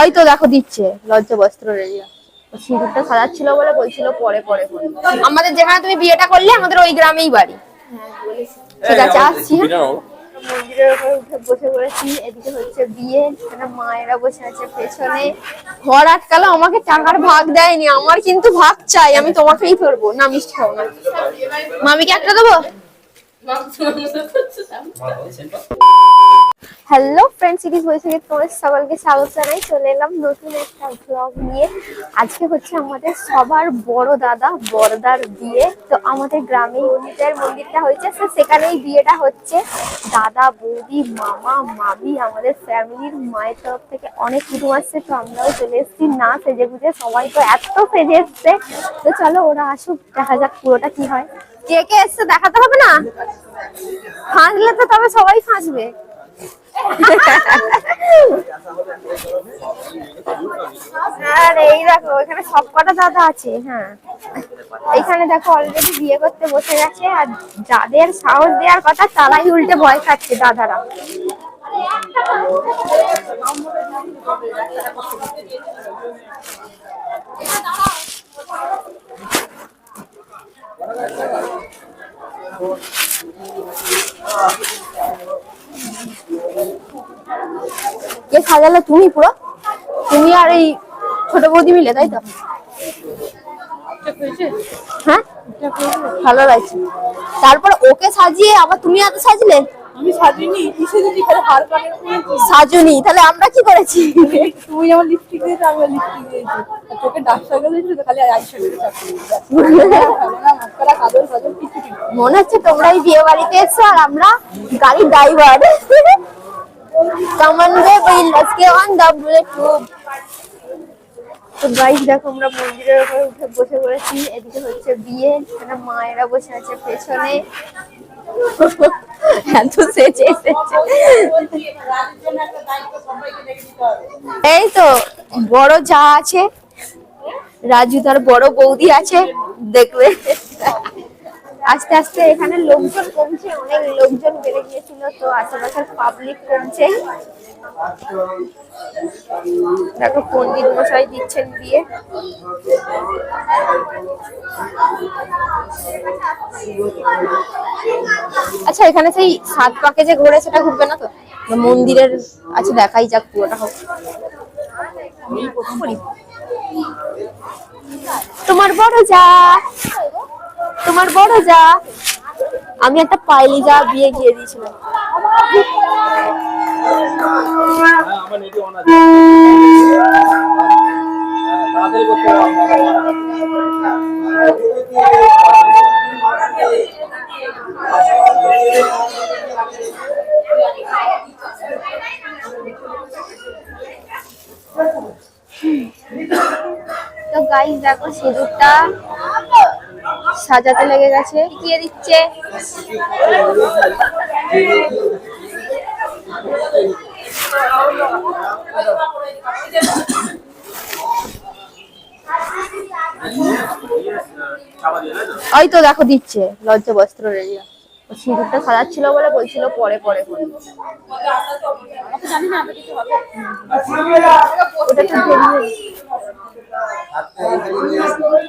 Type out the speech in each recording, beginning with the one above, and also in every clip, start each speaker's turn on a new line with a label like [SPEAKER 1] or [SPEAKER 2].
[SPEAKER 1] ওই তো দেখো দিচ্ছে লজ্জা বস্ত্র রেডি সিঁদুরটা সাজাচ্ছিল বলে বলছিল পরে পরে। আমাদের যেখানে তুমি বিয়েটা করলে আমাদের ওই গ্রামেই বাড়ি। ঠিক আছে আসছি হ্যাঁ? মন্দিরের উপরে উঠে বসে পড়েছি এদিকে হচ্ছে বিয়ে মায়েরা বসে আছে পেছনে। ঘর আটকালো আমাকে টাকার ভাগ দেয়নি আমার কিন্তু ভাগ চাই আমি তোমাকেই ধরবো। না মিষ্টি খাব না। মামিকে একটা দেবো? Hello friends it is Baishakhi তোমাদের সকলকে স্বাগত জানাই। চলে এলাম নতুন একটা ব্লগ নিয়ে। আজকে হচ্ছে আমাদের সবার বড় দাদা বড়দার বিয়ে। তো আমাদের গ্রামে মন্দিরের মন্দিরটা হয়েছে। তো সেখানেই বিয়েটা হচ্ছে। দাদা, বৌদি, মামা, মামি, আমাদের ফ্যামিলির মায়ের তরফ থেকে অনেক কুটুম আসছে। তো আমরাও চলে এসেছি। না সেজে গুজে সবাই তো এত সেজে এসছে। তো চলো, ওরা আসুক, দেখা যাক পুরোটা কি হয়। কে কে এসছে দেখাতে হবে না? ফাঁসলে তো তবে সবাই ফাঁসবে। আর এই দেখো, এখানে সব দাদা আছে হ্যাঁ। এখানে দেখো অলরেডি বিয়ে করতে বসে গেছে, আর যাদের সাহস দেওয়ার কথা, তারাই উল্টে ভয় খাচ্ছে দাদারা। কে সাজালে তুমি পুরো তুমি আর এই ছোট বৌদি মিলে তাই তো? হ্যাঁ? ভালো লাগছে। তারপর ওকে সাজিয়ে আবার তুমি এত সাজলে?
[SPEAKER 2] আমি সাজিনি
[SPEAKER 1] সাজুনি তাহলে আমরা কি করেছি?
[SPEAKER 2] তুমি যেমন লিপস্টিক দিয়েছ আমি লিপস্টিক দিয়েছি। ডাক খালি
[SPEAKER 1] মনে হচ্ছে তোমরাই বিয়ে বাড়িতে এসছো আর আমরা গাড়ির ড্রাইভার কামানবে আজকে অন দা বুলেট টুব তো গাইস দেখো আমরা মন্দিরের উপরে উঠে বসে পড়েছি এদিকে হচ্ছে বিয়ে এখানে মায়েরা বসে আছে পেছনে। এত এসেছে। এই তো বড় যা আছে রাজু তার বড় বৌদি আছে দেখবে। আস্তে আস্তে এখানে লোকজন কমছে, অনেক লোকজন বেড়ে গিয়েছিল, তো আশেপাশের পাবলিক কমছে। দেখো পন্ডিত মশাই দিচ্ছেন বিয়ে। আচ্ছা এখানে সেই সাত পাকে যে ঘোরে সেটা ঘুরবে না তো? মন্দিরের আচ্ছা দেখাই যাক পুরোটা হোক। তোমার বড় যা। তোমার বড় যা। আমি একটা পাইলি যা বিয়ে গিয়ে দিয়েছিলাম। তো গাইস দেখো সিঁদুরটা সাজাতে লেগে গেছে। গিয়ে দিচ্ছে। ওই তো দেখো দিচ্ছে লজ্জা বস্ত্র রেডি সিঁদুরটা সাজাচ্ছিল বলে বলছিল পরে পরে। ওটা তো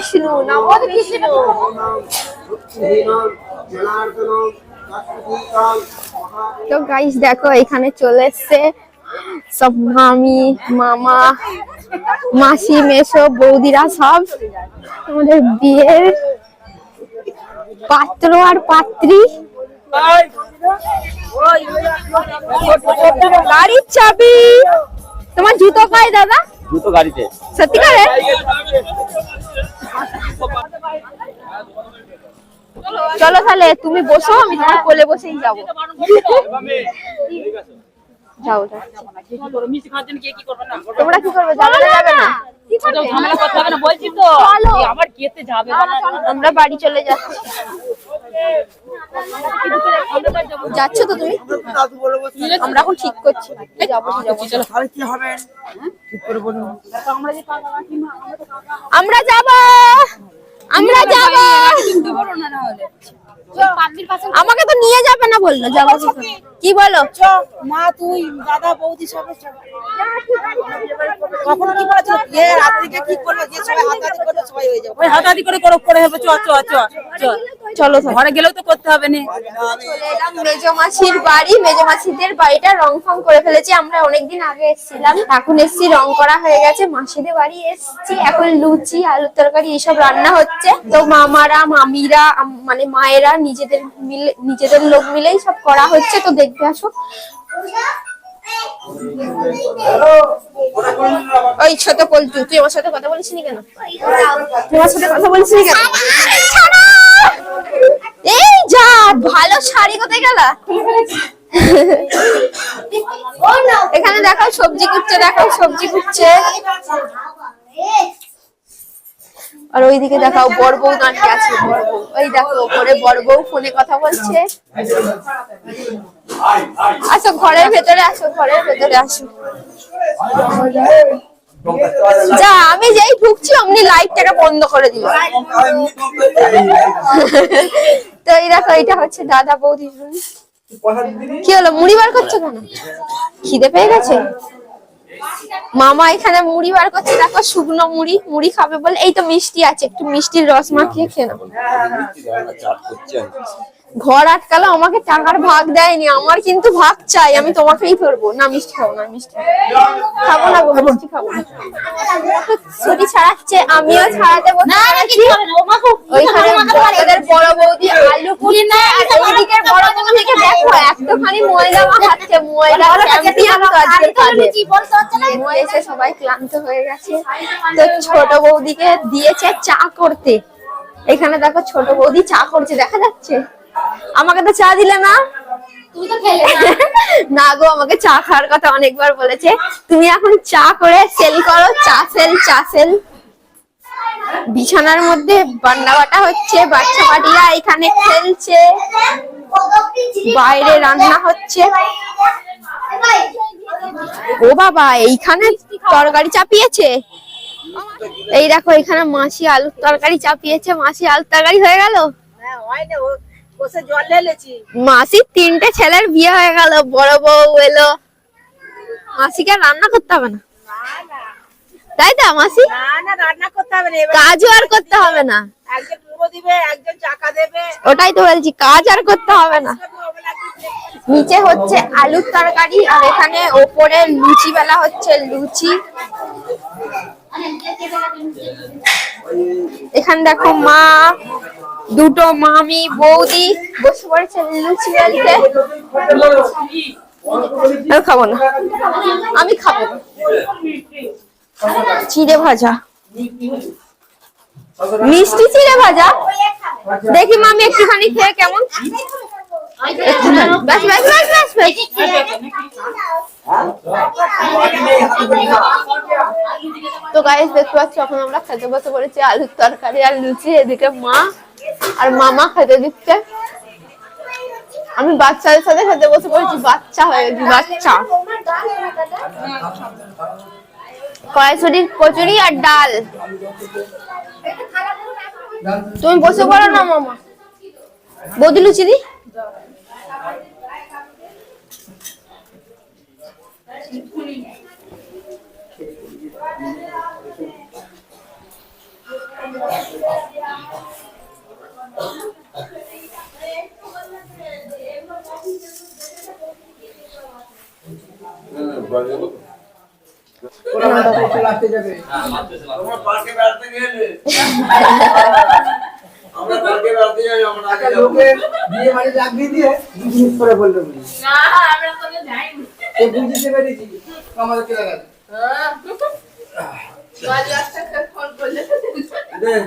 [SPEAKER 1] বিষ্ণু নম বিষ্ণু তো গাইস দেখো এখানে চলে এসছে সব মামি মামা মাসি মেসো বৌদিরা সব আমাদের বিয়ের পাত্র আর পাত্রী। গাড়ির চাবি। তোমার জুতো পাই দাদা?
[SPEAKER 3] জুতো গাড়িতে।
[SPEAKER 1] সত্যিকারে চলো তাহলে তুমি বসো আমি তোমার কোলে বসেই যাব। যাও। তোমরা কি করবে? যাবে না যাবে আমরা বাড়ি চলে যাচ্ছি। যাচ্ছ তো তুমি? আমরা এখন ঠিক করছি। আমরা যাব। আমরা যাব। আমাকে তো নিয়ে যাবে না বলল যাব কি বলো?
[SPEAKER 4] মা তুই দাদা বৌদি সব কখন কি করেছিল এ রাত কি করল যে সবাই হাতাহাতি করল সবাই হয়ে যাবে।
[SPEAKER 2] হাতাহাতি করে করে করে হবে চ চ চ চ।
[SPEAKER 1] চলো।
[SPEAKER 2] ঘরে গেলেও তো করতে হবে না।
[SPEAKER 1] চলে এলাম মেজো মাসির বাড়ি। মেজো মাসিদের বাড়িটা রং ফং করে ফেলেছি। আমরা অনেকদিন আগে এসেছিলাম। এখন এসছি রং করা হয়ে গেছে। মাসিদের বাড়ি এসছি। এখন লুচি আলুর তরকারি এইসব রান্না হচ্ছে। তো মামারা মামিরা মানে মায়েরা নিজেদের মিলে নিজেদের লোক মিলেই সব করা হচ্ছে। তো দেখবে আসো। ওই ছোট পল্টু তুই আমার সাথে কথা বলিস কেন? তুই আমার সাথে কথা বলিস কেন? এই যা, ভালো শাড়ি কোথায় গেল? এখানে দেখো, সবজি কুটছে, দেখো, সবজি কুটছে। আর ওইদিকে দেখাও, বড় বউ দাঁড়িয়ে আছে ওই দেখো, ওপরে বড় বউ ফোনে কথা বলছে। আসো ঘরের ভেতরে আসো, ঘরের ভেতরে আসো। যা, আমি যেই ঢুকছি, অমনি লাইটটাকে বন্ধ করে দিল তো এই দেখো এটা হচ্ছে দাদা বৌদি। কি হলো, মুড়ি বার করছ কেন? খিদে পেয়ে গেছে? মামা এখানে মুড়ি বার করছে, দেখো, শুকনো মুড়ি মুড়ি খাবে বলে, এই তো মিষ্টি আছে, একটু মিষ্টির রস মাখিয়ে খেয়ে ঘর আটকালো আমাকে টাকার ভাগ দেয়নি আমার কিন্তু ভাগ চাই আমি তোমাকেই ধরবো না মিষ্টি খাব না মিষ্টি খাব না গো মিষ্টি খাব না ছুটি ছাড়াচ্ছে আমিও ছাড়াতে বসে। ওইখানে বড়দের বড় বৌদি আলু কুটছে আর এইদিকের বড় বৌদিকে দেখো একটুখানি ময়দা মাখাচ্ছে ময়দা চ্যাম্পিয়ন কাজে ময়দা এসে সবাই ক্লান্ত হয়ে গেছে তো ছোট বৌদিকে দিয়েছে চা করতে এখানে দেখো ছোট বৌদি চা করছে দেখা যাচ্ছে আমাকে তো চা দিলে না? না। গো আমাকে চা খাওয়ার কথা অনেকবার বলেছে। তুমি এখন চা করে সেল করো চা সেল চা সেল। বিছানার মধ্যে বান্না বাটা হচ্ছে বাচ্চা পাটিরা এখানে খেলছে। বাইরে রান্না হচ্ছে। ও বাবা এইখানে তরকারি চাপিয়েছে? এই দেখো এখানে মাসি আলুর তরকারি চাপিয়েছে। মাসি আলুর তরকারি হয়ে গেল?
[SPEAKER 4] হ্যাঁ হয় না কোষে জল ঢেলেছি
[SPEAKER 1] মাসির তিনটে ছেলের বিয়ে হয়ে গেল বড় বউ এলো। মাসিকে রান্না করতে হবে না। তাই তো মাসি?
[SPEAKER 4] না রান্না করতে হবে না
[SPEAKER 1] কাজও আর করতে হবে না।
[SPEAKER 4] একজন পুরো দিবে একজন চাকা দেবে।
[SPEAKER 1] ওটাই তো বলছি কাজ আর করতে হবে না। নিচে হচ্ছে আলুর তরকারি আর এখানে ওপরে লুচি বেলা হচ্ছে লুচি। এখানে দেখো মা দুটো মামি বৌদি বসে পড়েছে লুচি আমি খাব না। আমি খাব। চিড়ে ভাজা। মিষ্টি চিড়ে ভাজা? দেখি মামি একটুখানি খেয়ে কেমন। ব্যাস ব্যাস ব্যাস ব্যাস ব্যাস। তো গাইস দেখতে পাচ্ছি এখন আমরা খেতে বসে পড়েছি আলুর তরকারি আর লুচি। এদিকে মা আর মামা খেতে দিচ্ছে। আমি বাচ্চাদের সাথে খেতে বসে পড়েছি, বাচ্চা হয়ে গেছি, বাচ্চা। কড়াইশুটির কচুরি আর ডাল। তুমি বসে পড়ো না, মামা। বৌদি লুচি দি।
[SPEAKER 5] তোমরা পার্কে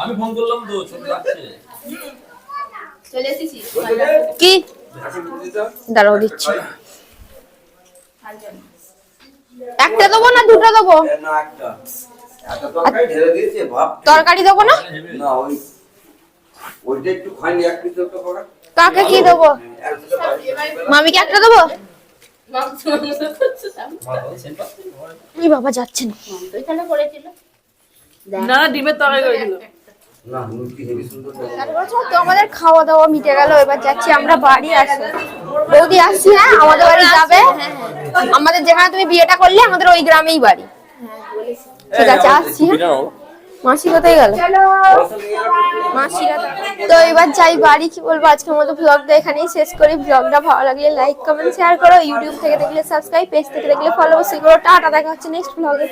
[SPEAKER 3] আমি ফোন করলাম তো ছোট লাগছে
[SPEAKER 1] কি? দাঁড়াও দিচ্ছি। একটা দেবো না দুটো দেবো?
[SPEAKER 5] না একটা। এত তরকারি
[SPEAKER 1] দেবো না?
[SPEAKER 5] না ওই ওইটা একটু খাইনি এক পিস তো করা
[SPEAKER 1] কাকে কি দেবো? মামিকে একটা দেবো? বাবা যাচ্ছেন না।
[SPEAKER 2] না ডিমের তরকারি
[SPEAKER 1] আমাদের খাওয়া দাওয়া মিটে গেল, এবার যাচ্ছি, আমরা বাড়ি আসি। বৌদি আসছি হ্যাঁ? আমাদের বাড়ি যাবে। আমাদের যেখানে তুমি বিয়েটা করলে, আমাদের ওই গ্রামেই বাড়ি। ঠিক আছে, আসছি হ্যাঁ? মাসি কোথায় গেল? তো এবার যাই, বাড়ি কি বলব, আজকের মতো ব্লগটা এখানেই শেষ করি। ব্লগটা ভালো লাগলে লাইক কমেন্ট শেয়ার করো। ইউটিউব থেকে দেখলে সাবস্ক্রাইব পেজ থেকে দেখলে ফলো করো। টাটা, দেখা হচ্ছে নেক্সট ব্লগে